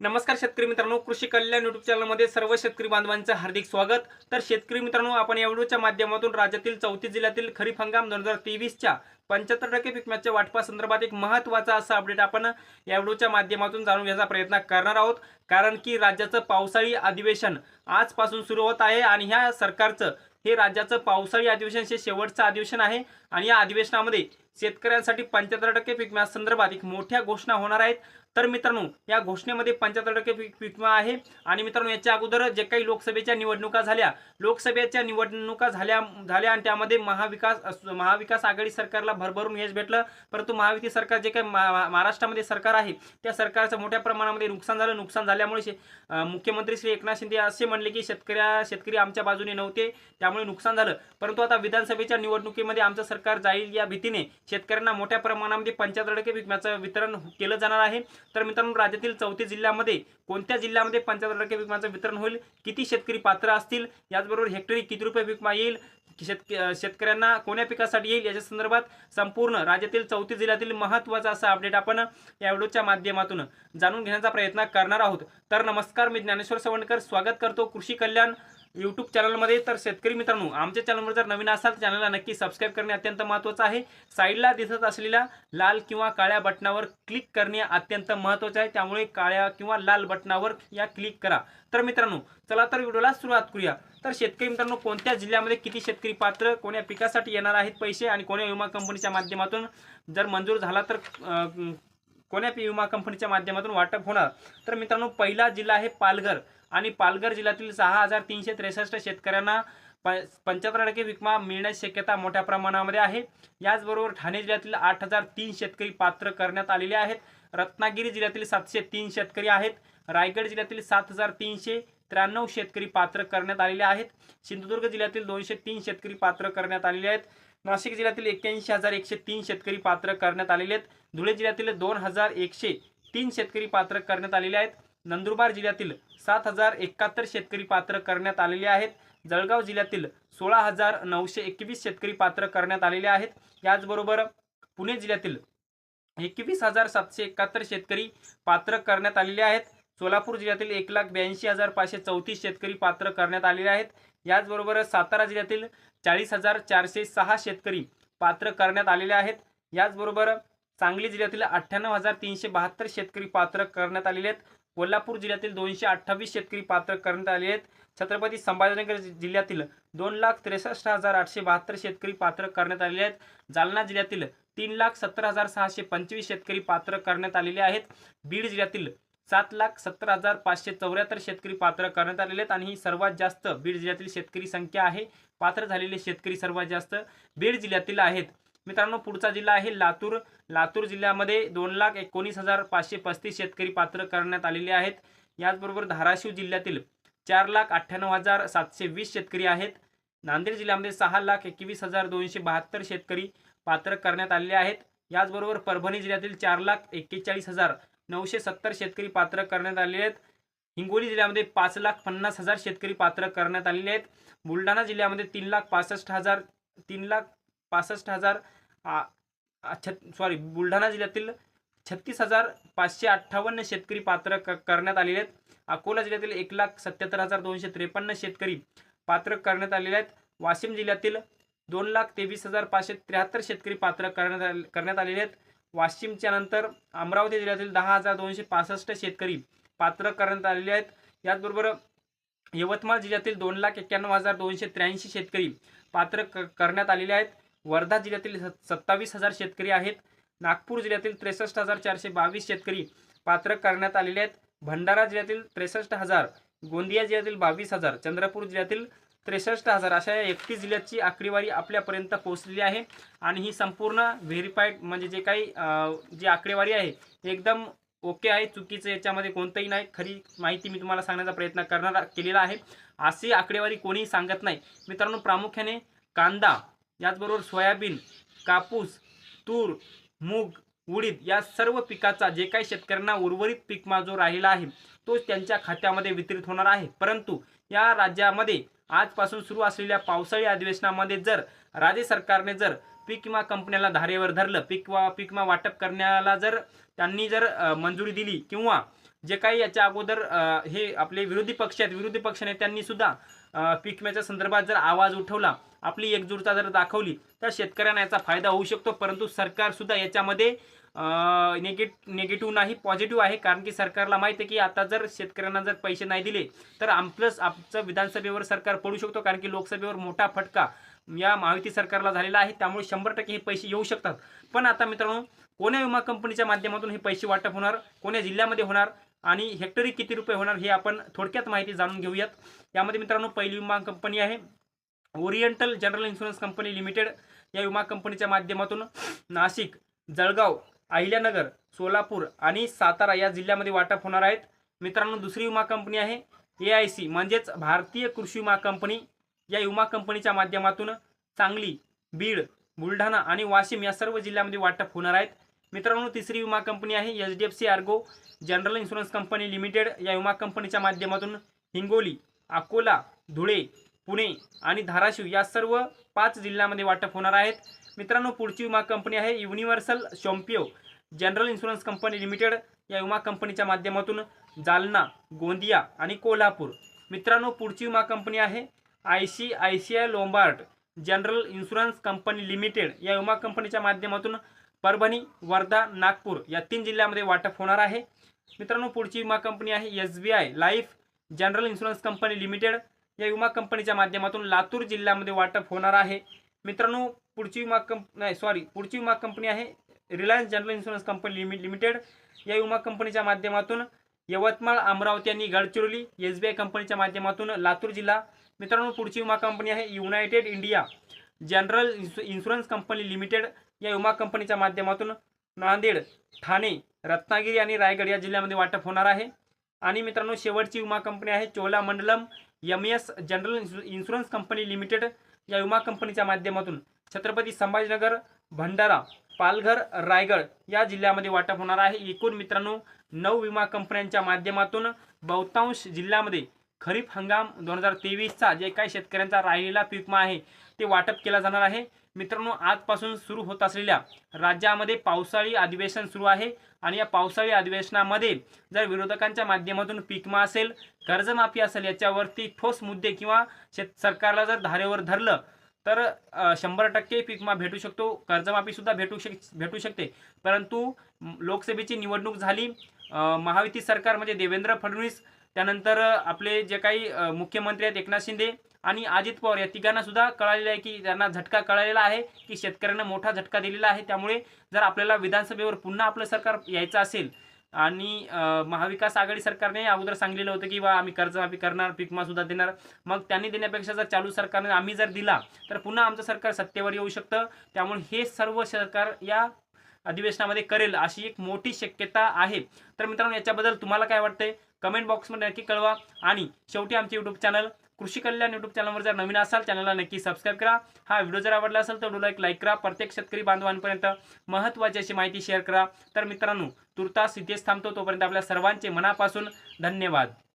नमस्कार शेतकरी मित्रांनो कृषी कल्याण युट्यूब चॅनलमध्ये सर्व शेतकरी बांधवांचं हार्दिक स्वागत. तर शेतकरी मित्रांनो आपण या व्हिडिओच्या माध्यमातून राज्यातील चौतीस जिल्ह्यातील खरीप हंगाम दोन हजार तेवीसच्या पंच्याहत्तर टक्के पीक विम्याच्या वाटपासंदर्भात एक महत्त्वाचा असा अपडेट आपण या व्हिडिओच्या माध्यमातून जाणून घ्यायचा प्रयत्न करणार आहोत. कारण की राज्याचं पावसाळी अधिवेशन आजपासून सुरू होत आहे आणि ह्या सरकारचं हे राज्याचं पावसाळी अधिवेशन हे शेवटचं अधिवेशन आहे. आणि या अधिवेशनामध्ये शेतकऱ्यांसाठी पंच्याहत्तर टक्के पीक संदर्भात एक मोठ्या घोषणा होणार आहेत. तर मित्रांनो या घोषणेमध्ये पंच्याहत्तर टक्के पीक विमा आहे. आणि मित्रांनो याच्या अगोदर जे काही लोकसभेच्या निवडणुका झाल्या लोकसभेच्या निवडणुका झाल्या झाल्या आणि त्यामध्ये महाविकास महाविकास आघाडी सरकारला भरभरून यश भेटलं. परंतु महायुती सरकार जे काही मा- महाराष्ट्रामध्ये सरकार आहे त्या सरकारचं मोठ्या प्रमाणामध्ये नुकसान झालं. नुकसान झाल्यामुळे शे- मुख्यमंत्री श्री एकनाथ शिंदे असे म्हणले की शेतकऱ्या शेतकरी आमच्या बाजूने नव्हते त्यामुळे नुकसान झालं. परंतु आता विधानसभेच्या निवडणुकीमध्ये आमचं सरकार जाईल या भीतीने शेतकऱ्यांना मोठ्या प्रमाणामध्ये पंच्याहत्तर टक्के विम्याचं वितरण केलं जाणार आहे. तर मित्रांनो राज्यातील चौतीस जिल्ह्यामध्ये कोणत्या जिल्ह्यामध्ये पंच्याहत्तर टक्के विम्याचं वितरण होईल? किती शेतकरी पात्र असतील? याचबरोबर हेक्टरी किती रुपये विमा येईल? शेतक शेतकऱ्यांना कोण्या पिकासाठी येईल? याच्या संदर्भात संपूर्ण राज्यातील चौतीस जिल्ह्यातील महत्त्वाचा असा अपडेट आपण या व्हिडिओच्या माध्यमातून जाणून घेण्याचा प्रयत्न करणार आहोत. तर नमस्कार मी ज्ञानेश्वर सवणकर स्वागत करतो कृषी कल्याण यूट्यूब चॅनलमध्ये तर शेतकरी मित्रांनो आमच्या चॅनलवर जर नवीन असाल तर चॅनलला नक्की सबस्क्राईब करणे अत्यंत महत्त्वाचं आहे. साईडला दिसत असलेल्या लाल किंवा काळ्या बटनावर क्लिक करणे अत्यंत महत्त्वाचं आहे. त्यामुळे काळ्या किंवा लाल बटनावर या क्लिक करा. तर मित्रांनो चला तर व्हिडिओला सुरुवात करूया. तर शेतकरी मित्रांनो कोणत्या जिल्ह्यामध्ये किती शेतकरी पात्र कोण्या पिकासाठी येणार आहेत पैसे आणि कोण्या विमा कंपनीच्या माध्यमातून जर मंजूर झाला तर कोण्या विमा कंपनीच्या माध्यमातून वाटप होणार? तर मित्रांनो पहिला जिल्हा आहे पालघर. आणि पालघर जिल्ह्यातील सहा हजार तीनशे त्रेसष्ट शेतकऱ्यांना प पंच्याहत्तर टक्के विमा मिळण्याची शक्यता मोठ्या प्रमाणामध्ये आहे. याचबरोबर ठाणे जिल्ह्यातील आठ हजार तीन शेतकरी पात्र करण्यात आलेले आहेत. रत्नागिरी जिल्ह्यातील सातशे तीन शेतकरी आहेत. रायगड जिल्ह्यातील सात हजार तीनशे त्र्याण्णव शेतकरी पात्र करण्यात आलेले आहेत. सिंधुदुर्ग जिल्ह्यातील दोनशे तीन शेतकरी पात्र करण्यात आलेले आहेत. नाशिक जिल्ह्यातील एक्क्याऐंशी हजार एकशे तीन शेतकरी पात्र करण्यात आलेले आहेत. धुळे जिल्ह्यातील दोन हजार एकशे तीन शेतकरी पात्र करण्यात आलेले आहेत. नंदुरबार जिल्ह्यातील सात हजार एकाहत्तर शेतकरी पात्र करण्यात आलेले आहेत. जळगाव जिल्ह्यातील सोळा हजार नऊशे एकवीस शेतकरी पात्र करण्यात आलेले आहेत. याचबरोबर पुणे जिल्ह्यातील एकवीस हजार सातशे एकाहत्तर शेतकरी पात्र करण्यात आलेले आहेत. सोलापूर जिल्ह्यातील एक लाख ब्याऐंशी हजार पाचशे चौतीस शेतकरी पात्र करण्यात आलेले आहेत. याचबरोबर सातारा जिल्ह्यातील चाळीस हजार चारशे सहा शेतकरी पात्र करण्यात आलेले आहेत. याचबरोबर सांगली जिल्ह्यातील अठ्ठ्याण्णव हजार तीनशे बहात्तर शेतकरी पात्र करण्यात आलेले आहेत. कोल्हापूर जिल्ह्यातील दोनशे अठ्ठावीस शेतकरी पात्र करण्यात आले आहेत. छत्रपती संभाजीनगर जिल्ह्यातील दोन लाख त्रेसष्ट हजार आठशे बहात्तर शेतकरी पात्र करण्यात आलेले आहेत. जालना जिल्ह्यातील तीन लाख सत्तर हजार सहाशे पंचवीस शेतकरी पात्र करण्यात आलेले आहेत. बीड जिल्ह्यातील सात लाख सत्तर हजार पाचशे चौऱ्याहत्तर शेतकरी पात्र करण्यात आलेले आहेत आणि ही सर्वात जास्त बीड जिल्ह्यातील शेतकरी संख्या आहे. पात्र झालेले शेतकरी सर्वात जास्त बीड जिल्ह्यातील आहेत. मित्रांनो पुढचा जिल्हा आहे लातूर. लातूर जिल्ह्यामध्ये दोन लाख एकोणीस हजार पाचशे पस्तीस शेतकरी पात्र करण्यात आलेले आहेत. याचबरोबर धाराशिव जिल्ह्यातील चार लाख अठ्ठ्याण्णव हजार सातशे वीस शेतकरी आहेत. नांदेड जिल्ह्यामध्ये सहा लाख एकवीस हजार दोनशे बहात्तर शेतकरी पात्र करण्यात आलेले आहेत. याचबरोबर परभणी जिल्ह्यातील चार लाख एक्केचाळीस हजार नऊशे सत्तर शेतकरी पात्र करण्यात आलेले आहेत. हिंगोली जिल्ह्यामध्ये पाच लाख पन्नास हजार शेतकरी पात्र करण्यात आलेले आहेत. बुलढाणा जिल्ह्यामध्ये तीन लाख पासष्ट हजार तीन लाख पासष्ट हजार आ- छत सॉरी बुलढाणा जिल्ह्यातील छत्तीस हजार पाचशे अठ्ठावन्न शेतकरी पात्र क करण्यात आलेले आहेत. अकोला जिल्ह्यातील एक लाख सत्याहत्तर हजार दोनशे त्रेपन्न शेतकरी पात्र करण्यात आलेले आहेत. वाशिम जिल्ह्यातील दोन लाख तेवीस हजार पाचशे त्र्याहत्तर शेतकरी पात्र करण्यात आले करण्यात आलेले आहेत. वाशिमच्या नंतर अमरावती जिल्ह्यातील दहा हजार दोनशे पासष्ट शेतकरी पात्र करण्यात आलेले आहेत. याचबरोबर यवतमाळ जिल्ह्यातील दोन लाख एक्क्याण्णव हजार दोनशे त्र्याऐंशी शेतकरी पात्र क करण्यात आलेले आहेत. वर्धा जिल्ह्यातील सत्तावीस हजार शेतकरी आहेत. नागपूर जिल्ह्यातील त्रेसष्ट हजार चारशे बावीस शेतकरी पात्र करण्यात आलेले आहेत. भंडारा जिल्ह्यातील त्रेसष्ट हजार गोंदिया जिल्ह्यातील बावीस हजार चंद्रपूर जिल्ह्यातील त्रेसष्ट हजार अशा या एकतीस जिल्ह्याची आकडेवारी आपल्यापर्यंत पोहोचलेली आहे. आणि ही संपूर्ण व्हेरीफाईड म्हणजे जे काही जी आकडेवारी आहे एकदम ओके आहे. चुकीचं याच्यामध्ये कोणतंही नाही. खरी माहिती मी तुम्हाला सांगण्याचा प्रयत्न करणार केलेला आहे. अशी आकडेवारी कोणीही सांगत नाही. मित्रांनो प्रामुख्याने कांदा याचबरोबर सोयाबीन कापूस तूर मूग उडीद या सर्व पिकाचा जे काही शेतकऱ्यांना उर्वरित पीकमा जो राहिला आहे तो त्यांच्या खात्यामध्ये वितरित होणार आहे. परंतु या राज्यामध्ये आजपासून सुरू असलेल्या पावसाळी अधिवेशनामध्ये जर राज्य सरकारने जर पीक विमा कंपन्याला धारेवर धरलं पीक वा पीक विमा वाटप करण्याला जर त्यांनी जर मंजुरी दिली किंवा जे काही याच्या अगोदर हे आपले विरोधी पक्ष आहेत विरोधी पक्ष नेत्यांनी सुद्धा पीक विम्याच्या संदर्भात जर आवाज उठवला आपली एकजूटता जर दाखवली तर शेतकऱ्यांना याचा फायदा होऊ शकतो. परंतु सरकारसुद्धा याच्यामध्ये निगेट निगेटिव्ह नाही पॉझिटिव्ह आहे. कारण की सरकारला माहिती आहे की आता जर शेतकऱ्यांना जर पैसे नाही दिले तर आम प्लस आमचं विधानसभेवर सरकार पडू शकतो. कारण की लोकसभेवर मोठा फटका या महायुती सरकारला झालेला आहे. त्यामुळे शंभर टक्के हे पैसे येऊ शकतात. पण आता मित्रांनो कोण्या विमा कंपनीच्या माध्यमातून हे पैसे वाटप होणार? कोण्या जिल्ह्यामध्ये होणार? आणि हेक्टरी किती रुपये होणार हे आपण थोडक्यात माहिती जाणून घेऊयात. यामध्ये मित्रांनो पहिली विमा कंपनी आहे. Oriental general insurance company limited या विमा कंपनीच्या माध्यमातून नाशिक जळगाव अहिल्यानगर सोलापूर आणि सातारा या जिल्ह्यामध्ये वाटप होणार आहेत. मित्रांनो दुसरी विमा कंपनी आहे ए आय सी म्हणजेच भारतीय कृषी विमा कंपनी. या विमा कंपनीच्या माध्यमातून सांगली बीड बुलढाणा आणि वाशिम या सर्व जिल्ह्यामध्ये वाटप होणार आहेत. मित्रांनो तिसरी विमा कंपनी आहे H D F C Ergo general insurance company limited. या विमा कंपनीच्या माध्यमातून हिंगोली अकोला धुळे पुणे आणि धाराशिव या सर्व पाच जिल्ह्यामध्ये वाटप होणार आहेत. मित्रांनो पुढची विमा कंपनी आहे Universal Sompo general insurance company limited. या विमा कंपनीच्या माध्यमातून जालना गोंदिया आणि कोल्हापूर. मित्रांनो पुढची विमा कंपनी आहे I C I C I Lombard general insurance company limited. या विमा कंपनीच्या माध्यमातून परभणी वर्धा नागपूर या तीन जिल्ह्यामध्ये वाटप होणार आहे. मित्रांनो पुढची विमा कंपनी आहे S B I life general insurance company limited. या विमा कंपनीच्या माध्यमातून लातूर जिल्ह्यामध्ये वाटप होणार आहे. मित्रांनो पुढची विमा कंप नाही सॉरी पुढची विमा कंपनी आहे Reliance general insurance company limited limited. या विमा कंपनीच्या माध्यमातून यवतमाळ अमरावती आणि गडचिरोली एस बी आय कंपनीच्या माध्यमातून लातूर जिल्हा. मित्रांनो पुढची विमा कंपनी आहे युनायटेड इंडिया जनरल इन्शु इन्शुरन्स कंपनी लिमिटेड. या विमा कंपनीच्या माध्यमातून नांदेड ठाणे रत्नागिरी आणि रायगड या जिल्ह्यामध्ये वाटप होणार आहे. आणि मित्रांनो शेवटची विमा कंपनी आहे Cholamandalam M S general insurance company limited. या विमा कंपनीच्या माध्यमातून छत्रपती संभाजीनगर भंडारा पालघर रायगड या जिल्ह्यामध्ये वाटप होणार आहे. एकूण मित्रांनो नऊ विमा कंपन्यांच्या माध्यमातून बहुतांश जिल्ह्यामध्ये खरीप हंगाम दोन हजार तेवीसचा जे काही शेतकऱ्यांचा राहिलेला पीकमा आहे ते वाटप केला जाणार आहे. मित्रांनो आजपासून सुरू होत असलेल्या राज्यामध्ये पावसाळी अधिवेशन सुरू आहे आणि या पावसाळी अधिवेशनामध्ये जर विरोधकांच्या माध्यमातून पीकमा असेल कर्जमाफी असेल याच्यावरती ठोस मुद्दे किंवा शेत सरकारला जर धारेवर धरलं तर शंभर टक्के पीकमा भेटू शकतो. कर्जमाफीसुद्धा भेटू शक भेटू शकते. परंतु लोकसभेची निवडणूक झाली महायुती सरकार म्हणजे देवेंद्र फडणवीस त्यानंतर आपले जे काही मुख्यमंत्री आहेत एकनाथ शिंदे आणि अजित पवार या तिघांना सुद्धा कळालेलं आहे की त्यांना झटका कळालेला आहे की शेतकऱ्यांना मोठा झटका दिलेला आहे. त्यामुळे जर आपल्याला विधानसभेवर पुन्हा आपलं सरकार यायचं असेल आणि महाविकास आघाडी सरकारने अगोदर सांगलेलं होतं की बा आम्ही कर्जमाफी करणार पीकमा सुद्धा देणार. मग त्यांनी देण्यापेक्षा जर चालू सरकारने आम्ही जर दिला तर पुन्हा आमचं सरकार सत्तेवर येऊ शकतं. त्यामुळे हे सर्व सरकार या अधिवेशनामध्ये करेल अशी एक मोठी शक्यता आहे. तर मित्रांनो याच्याबद्दल तुम्हाला काय वाटतंय? कमेंट बॉक्समध्ये नक्की कळवा. आणि शेवटी आमचे यूट्यूब चॅनल कृषी कल्याण यूट्यूब चॅनलवर जर नवीन असाल चॅनलला नक्की सबस्क्राईब करा. हा व्हिडिओ जर आवडला असेल तर व्हिडिओला एक लाईक करा. प्रत्येक शेतकरी बांधवांपर्यंत महत्त्वाची अशी माहिती शेअर करा. तर मित्रांनो तुर्तास इथेच थांबतो. तोपर्यंत आपल्या सर्वांचे मनापासून धन्यवाद.